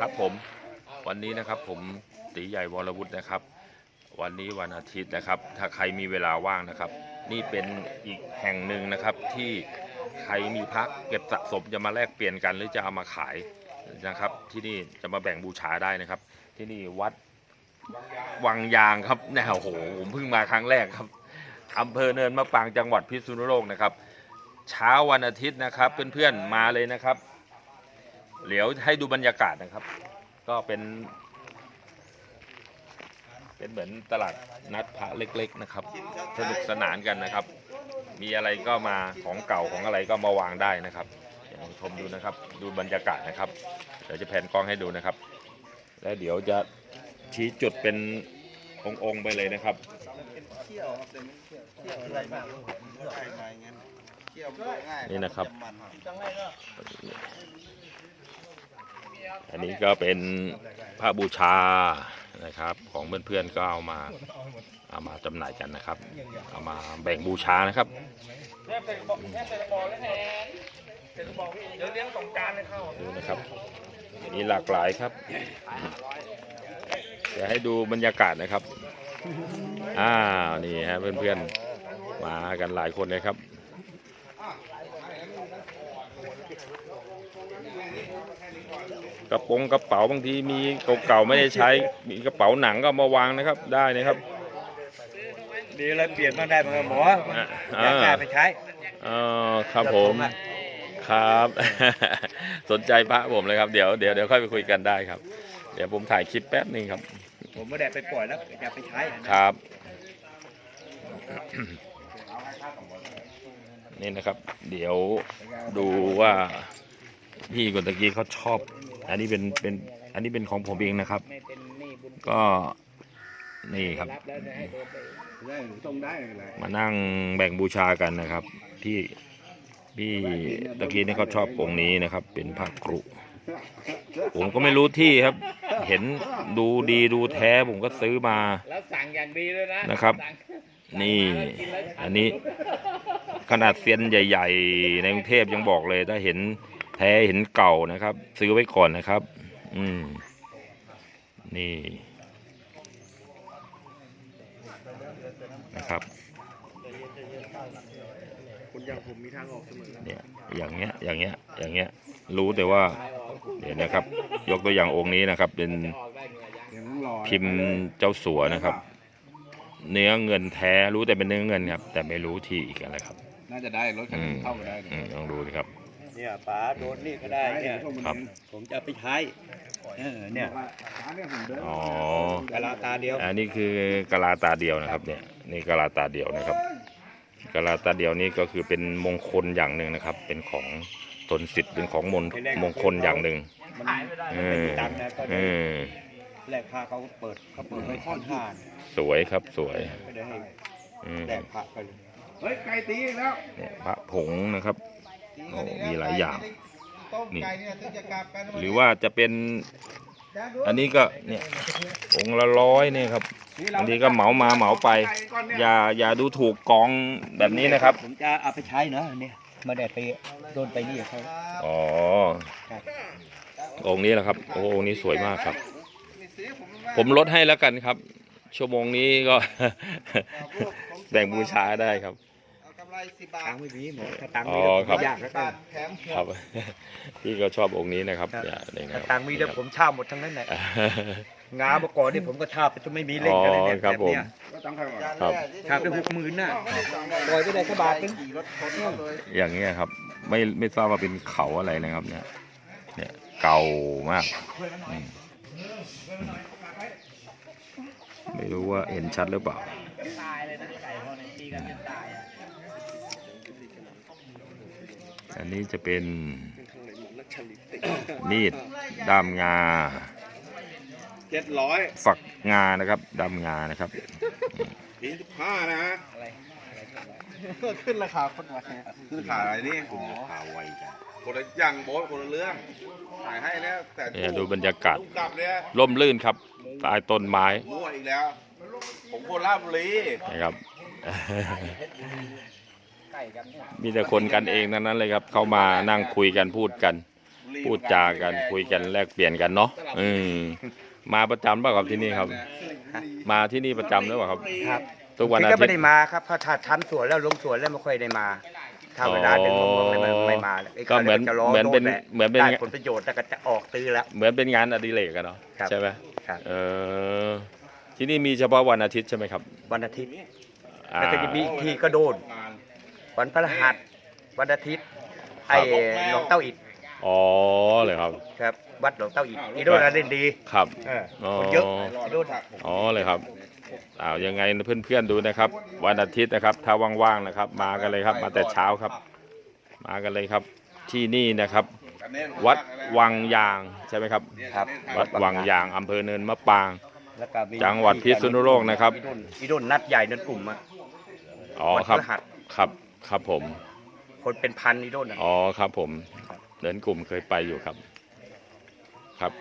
ครับผมวันนี้นะครับผมตีใหญ่วรวุฒินะครับ วันนี้วันอาทิตย์นะครับ ถ้าใครมีเวลาว่างนะครับ นี่เป็นอีกแห่งหนึ่งนะครับที่ใครมีพักเก็บสะสมจะมาแลกเปลี่ยนกันหรือจะเอามาขายนะครับ ที่นี่จะมาแบ่งบูชาได้นะครับ ที่นี่วัดวังยางครับแนวโอ้โหผมเพิ่งมาครั้งแรกครับอำเภอเนินมะปรางจังหวัดพิษณุโลกนะครับ เช้าวันอาทิตย์นะครับเพื่อนๆมาเลยนะครับ เดี๋ยวให้ดูบรรยากาศนะครับ ก็เป็น เป็นเหมือนตลาดนัดพระเล็ก ๆ นะครับสนุกสนานกันนะครับ มีอะไรก็มาของเก่าของอะไรก็มาวางได้นะครับเดี๋ยวชมดูนะครับ ดูบรรยากาศนะครับ เดี๋ยวจะแผนกล้องให้ดูนะครับ แล้วเดี๋ยวจะชี้จุดเป็นองค์ๆไปเลยนะครับเที่ยวครับเป็นเที่ยวเที่ยวอะไรมากใช่มาอย่างนั้นเที่ยวง่ายนี่นะครับ อันนี้ก็เป็นผ้าบูชานะครับของเพื่อนๆก็เอามาเอามาจำหน่ายกันนะครับ เอามาแบ่งบูชานะครับเดี๋ยวเลี้ยงสงการเลยเข้าดูนะครับมีหลากหลายครับเดี๋ยวให้ดูบรรยากาศนะครับอ้าวนี่ฮะเพื่อนๆมากันหลายคนเลยครับ กระโปรงกระเป๋าบางทีมีเก่าๆไม่ได้ใช้ มีกระเป๋าหนังก็เอามาวางนะครับ ได้นะครับ ดีเลยเปลี่ยนบ้างได้บ้างหมออะอยากได้ไปใช้อ๋อครับผมแบบผมอะครับ สนใจพระผมเลยครับเดี๋ยวเดี๋ยวเดี๋ยวค่อยไปคุยกันได้ครับ เดี๋ยวผมถ่ายคลิปแป๊บหนึงครับ ผมไม่ได้ไปปล่อยแล้วอยากไปใช้นะครับ นี่นะครับ เดี๋ยวดูว่าพี่คนตะกี้เขาชอบ อันนี้เป็นเป็นอันนี้เป็นของผมเองนะครับ ก็นี่ครับ มานั่งแบ่งบูชากันนะครับพี่พี่ตะกี้นี่เขาชอบองค์นี้นะครับ เป็นพระกรุผมก็ไม่รู้ที่ครับ เห็นดูดีดูแท้ผมก็ซื้อมาแล้วสั่งอย่างดีเลยนะนะครับ นี่ อันนี้ ขนาดเซียนใหญ่ ๆ ในกรุงเทพยังบอกเลย ถ้าเห็นแท้เห็นเก่านะครับ ซื้อไว้ก่อนนะครับ อืม นี่นะครับคนอย่างผมมีทางออกเสมอเนี่ยอย่างเงี้ยอย่างเงี้ยอย่างเงี้ยรู้แต่ว่าเดี๋ยวนะครับ ยกตัวอย่างองค์นี้นะครับ เป็นพิมพ์เจ้าสัวนะครับ เนื้อเงินแท้รู้แต่เป็นเนื้อเงินครับ แต่ไม่รู้ที่อีกอะไรครับ น่าจะได้รถคันอืนี้มเข้ามาได้เลยอืมลองดูดิครับ เนี่ยป๋าโดนนี่ก็ได้เนี่ยครับ ผมจะเอาไปใช้เออเนี่ยร้านเนี่ยผมเดินอ๋อ กะลาตาเดียวอันนี้คือกะลาตาเดียวนะครับเนี่ยนี่กะลาตาเดียวนะครับกะลาตาเดียวนี่ก็คือเป็นมงคลอย่างหนึ่งนะครับ เป็นของตนสิทธิ์เป็นของมงมงคลอย่างหนึ่งมันไม่ได้เอไม่อมีตังค์นะก็เออแลกพาเขาเปิดเขาเปิดไว้ค่อนข้างสวยครับสวยก็เดี๋ยวให้อืมแลกพระไปเลย เฮ้ยไก่ตีอีกแล้วเนี่ยพระผงนะครับ โอ้มีหลายอย่างต้มไก่เนี่ยถึงจะกลับกันหรือว่าจะเป็นอันนี้ก็เนี่ยองค์ละร้อยเนี่ยครับบางทีก็เหมามาเหมาไป อย่าอย่าดูถูกกองแบบนี้นะครับ ผมจะเอาไปใช้เนอะเนี่ยไม่ได้ไปโดนไปนี่เขาอ๋อครับองค์นี้แหละครับ โอ้องค์นี้สวยมากครับ ผมลดให้แล้วกันครับ ชั่วโมงนี้ก็แบ่งบูชาได้ครับเอากำ ไรสิบบาตัทงค์ไม่มีหมดถ้าตังค์อ๋มีอแล้วครับผมยากแล้วบากัทนแถมหมครับวกพี่ก็ชอบองค์นี้นะครับครับ เนี่ยนี่นะคถ้ารับตังค์มีแล้วผมเช่าหมดทั้งนั้นแหละงาเมื่อก่อนนี่ผมก็เช่าไปจนไม่มีเล่นกันเลยเนี่ยอ๋อครับแบบเนี้ย ก็ต้องใครก่อนครับเช่าไปหกหมื่นน่ะปล่อยไปได้แค่บาทนึง ขี่รถชนเขาเลยอย่างเงี้ยครับ ไม่ไม่ทราบว่าเป็นเขาอะไรนะครับ เนี่ย เนี่ยเก่ามากอืมไม่รู้ว่าเห็นชัดหรือเปล่า ตายเลยนะไก่พอในตีกันจนตายอะ อันนี้จะเป็นมีดด้ามงาเจ็ดร้อยฝักงานะครับด้ามงานะครับยี่สิบห้านะฮะอะไรก็ขึ้นราคาคนไวขึ้นราคาอะไรนี่ข่าวไวจังคนละอย่างโบ๊ทคนละเรื่องขายให้แล้วแต่เนี่ยดูบรรยากาศลูกกลับเนี่ยร่มรื่นครับใต้ต้นไม้มั่วอีกแล้ว ผมโคราชบุรีนะครับไก่กันเนี่ย มีแต่คนกันเองทั้งนั้นเลยครับ เข้ามานั่งคุยกันพูดกันรพูดจากันคุยกันแลกเปลี่ยนกันเนาะอืมมาประจำเปล่าครับที่นี่ครับ มาที่นี่ประจำหรือเปล่าครับครับทุกวันที่อาก็ทิไม่ตได้ย์มาครับเพราะถ้าทันสวนแล้วลงสวนแล้วไม่ค่อยได้มาถ้าเวลาเดินมองๆไม่ไม่มาไก็เหมือนจะรอเหมือนเป็นโดแหละเหมือนเป็นได้ผลประโยชน์แล้วก็จะออกซื้อแล้วเหมือนเป็นงานอดิเรกกันเนาะครับใช่ไหมครับเออที่นี่มีเฉพาะวันอาทิตย์ใช่ไหมครับ วันอาทิตย์อ่าแล้วก็จะมีอีกทีก็โดน วันพฤหัสวันอาทิตย์ไอ้หลวงเต้าอิดอ๋อเลยครับ ครับวัดหลวงเต้าอิดอีโดนเล่นดีครับเอออ๋อคนเยอะอีโดนอ๋อเลยครับอ้าวยังไงเพื่อนๆดูนะครับ วันอาทิตย์นะครับ ถ้าว่างๆนะครับ มากันเลยครับ มาแต่เช้าครับ มากันเลยครับ ที่นี่นะครับ วัดวังยางใช่ไหมครับครับ วัดวังยางอำเภอเนินมะปางแล้วก็มีจังหวัดพิษณุโลกนะครับอีโดนอีโดนนัดใหญ่นัดกลุ่มอะอ๋อครับวันพฤหัสครับ ครับผม คนเป็นพันอีโดนอะอ๋อครับผมเดินกลุ่มเคยไปอยู่ครับ ครับ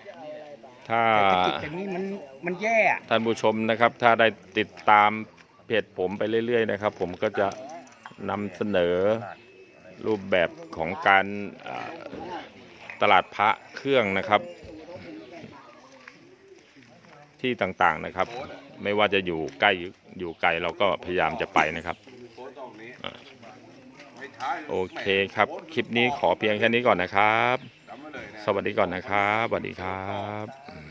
ถ้าเศรษฐกิจอย่างนี้มันมันแย่อะท่านผู้ชมนะครับ ถ้าได้ติดตามเพจผมไปเรื่อยๆนะครับ ผมก็จะนำเสนอรูปแบบของการอ่าตลาดพระเครื่องนะครับ ที่ต่างๆนะครับ ไม่ว่าจะอยู่ใกล้อยู่ไกลเราก็พยายามจะไปนะครับ โอเคครับ คลิปนี้ขอเพียงแค่นี้ก่อนนะครับ สวัสดีก่อนนะครับสวัสดีครับ